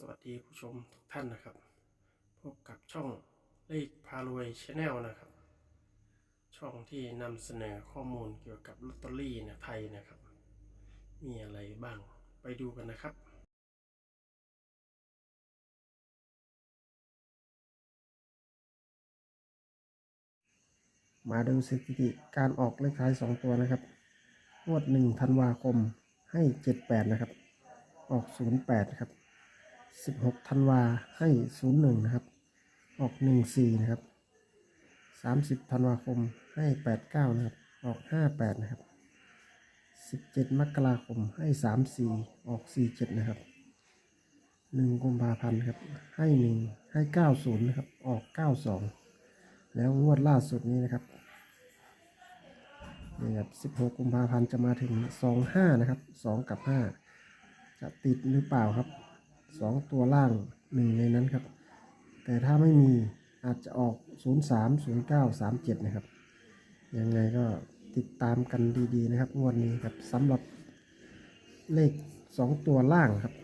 สวัสดีผู้ชมทุกท่านนะครับ พบกับช่องเลขพารวยชาแนลนะครับ ช่องที่นำเสนอข้อมูลเกี่ยวกับลอตเตอรี่นะไทยนะครับ มีอะไรบ้างไปดูกันนะครับ มาดูสถิติการออกเลขท้าย 2 ตัวนะครับงวด1ธันวาคมให้ 78 นะครับ ออก 08 ครับ 16ธันวาให้01นะครับ ออก14นะครับ30ธันวาคมให้89นะครับ ออก58นะครับ17มกราคมให้34ออก47นะครับ1กุมภาพันธ์ครับ ให้1ให้90นะครับ ออก92แล้วงวดล่าสุดนี้นะครับนี่ครับ16กุมภาพันธ์จะมาถึง25นะครับ2กับ5จะติดหรือเปล่าครับ สองตัวล่างหนึ่งในนั้นครับ แต่ถ้าไม่มีอาจจะออก 03 09 37 นะครับ ยังไงก็ติดตามกันดีๆนะครับงวดนี้ครับสำหรับเลข 2 ตัวล่างครับ